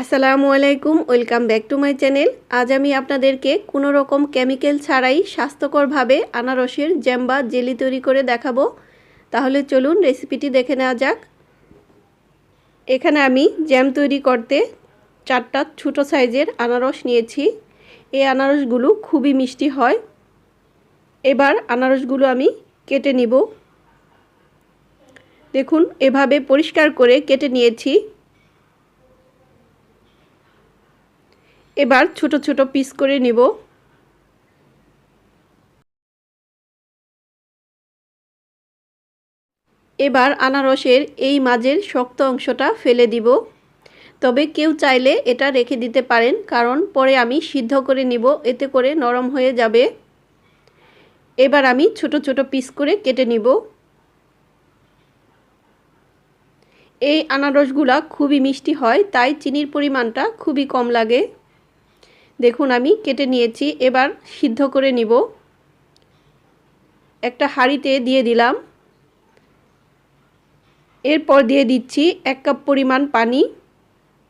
আসসালামু আলাইকুম, welcome back to my channel. আজ আমি আপনাদেরকে কোনো রকম কেমিক্যাল ছাড়াই স্বাস্থ্যকরভাবে আনারসের জ্যাম বা জেলি তৈরি করে দেখাবো। তাহলে চলুন রেসিপিটি দেখে নেওয়া যাক। এখানে আমি জ্যাম তৈরি করতে চারটা ছোটো সাইজের আনারস নিয়েছি। এই আনারসগুলো খুবই মিষ্টি হয়। এবার আনারসগুলো আমি কেটে নিব। দেখুন, এভাবে পরিষ্কার করে কেটে নিয়েছি। এবার ছোট ছোট পিস করে নেব। এবার আনারসের এই মাঝের শক্ত অংশটা ফেলে দিব। তবে কেউ চাইলে এটা রেখে দিতে পারেন, কারণ পরে আমি সিদ্ধ করে নিব, এতে করে নরম হয়ে যাবে। এবার আমি ছোট ছোট পিস করে কেটে নিব। এই আনারসগুলা খুবই মিষ্টি হয়, তাই চিনির পরিমাণটা খুবই কম লাগে। দেখুন, আমি কেটে নিয়েছি। এবার সিদ্ধ করে নিব। একটা হাঁড়িতে দিয়ে দিলাম। এরপর দিয়ে দিচ্ছি এক কাপ পরিমাণ পানি।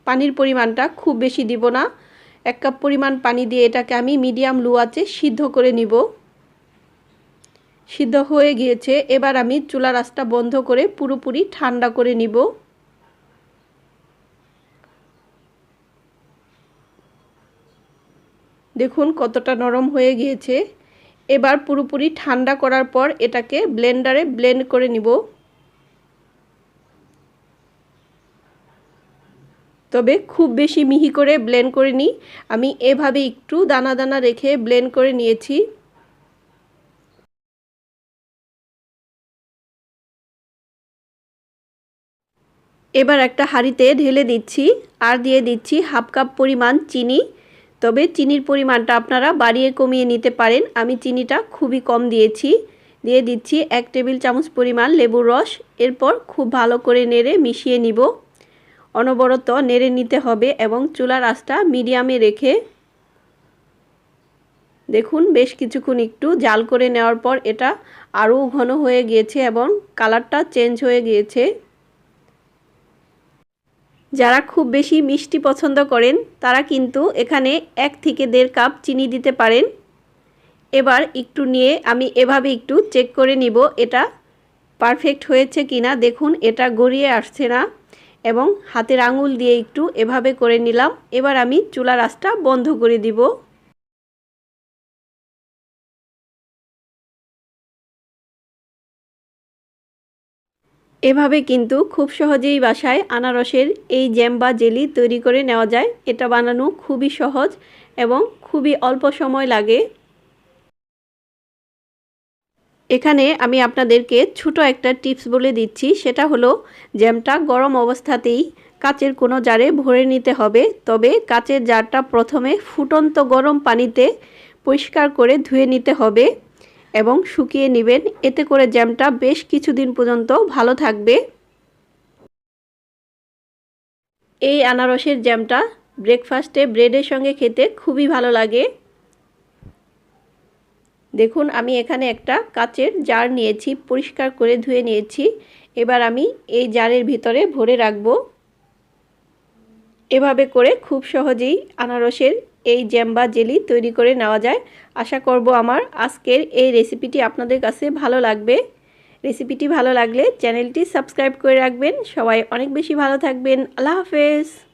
পানির পরিমাণটা খুব বেশি দিব না। এক কাপ পরিমাণ পানি দিয়ে এটাকে আমি মিডিয়াম লো আছে সিদ্ধ করে নিব। সিদ্ধ হয়ে গিয়েছে। এবার আমি চুলা রাসটা বন্ধ করে পুরোপুরি ঠান্ডা করে নিব। দেখুন কতটা নরম হয়ে গিয়েছে। এবার পুরোপুরি ঠান্ডা করার পর এটাকে ব্লেন্ডারে ব্লেন্ড করে নিব। তবে খুব বেশি মিহি করে ব্লেন্ড করে নিই আমি এভাবে একটু দানা দানা রেখে ব্লেন্ড করে নিয়েছি। এবার একটা হাঁড়িতে ঢেলে দিচ্ছি। আর দিয়ে দিচ্ছি হাফ কাপ পরিমাণ চিনি। তবে চিনির পরিমাণটা আপনারা বাড়িয়ে কমিয়ে নিতে পারেন। আমি চিনিটা খুবই কম দিয়েছি। দিয়ে দিচ্ছি এক টেবিল চামচ পরিমাণ লেবুর রস। এরপর খুব ভালো করে নেড়ে মিশিয়ে নিব। অনবরত নেড়ে নিতে হবে এবং চুলার আঁচটা মিডিয়ামে রেখে দেখুন বেশ কিছুক্ষণ একটু জাল করে নেওয়ার পর এটা আরও ঘন হয়ে গিয়েছে এবং কালারটা চেঞ্জ হয়ে গিয়েছে। যারা খুব বেশি মিষ্টি পছন্দ করেন, তারা কিন্তু এখানে এক থেকে দেড় কাপ চিনি দিতে পারেন। এবার একটু নিয়ে আমি এভাবে একটু চেক করে নিব, এটা পারফেক্ট হয়েছে কিনা। দেখুন, এটা গড়িয়ে আসছে না এবং হাতের আঙুল দিয়ে একটু এভাবে করে নিলাম। এবার আমি চুলা রাস্তা বন্ধ করে দিব। এভাবে কিন্তু খুব সহজেই বাসায় আনারসের এই জ্যাম বা জেলি তৈরি করে নেওয়া যায়। এটা বানানো খুবই সহজ এবং খুবই অল্প সময় লাগে। এখানে আমি আপনাদেরকে ছোট একটা টিপস বলে দিচ্ছি। সেটা হলো, জ্যামটা গরম অবস্থাতেই কাচের কোনো জারে ভরে নিতে হবে। তবে কাচের জারটা প্রথমে ফুটন্ত গরম পানিতে পরিষ্কার করে ধুয়ে নিতে হবে। এবং শুকিয়ে নেবেন। এতে করে জ্যামটা বেশ কিছুদিন পর্যন্ত ভালো থাকবে। এই আনারসের জ্যামটা ব্রেকফাস্টে ব্রেডের সঙ্গে খেতে খুবই ভালো লাগে। দেখুন, আমি এখানে একটা কাচের জার নিয়েছি, পরিষ্কার করে ধুয়ে নিয়েছি। এবার আমি এই জারের ভিতরে ভরে রাখব। এভাবে করে খুব সহজেই আনারসের এই জ্যাম্বা জেলি তৈরি করে নেওয়া যায়। আশা করব আমার আজকের এই রেসিপিটি আপনাদের কাছে ভালো লাগবে। রেসিপিটি ভালো লাগলে চ্যানেলটি সাবস্ক্রাইব করে রাখবেন। সবাই অনেক বেশি ভালো থাকবেন। আল্লাহ হাফেজ।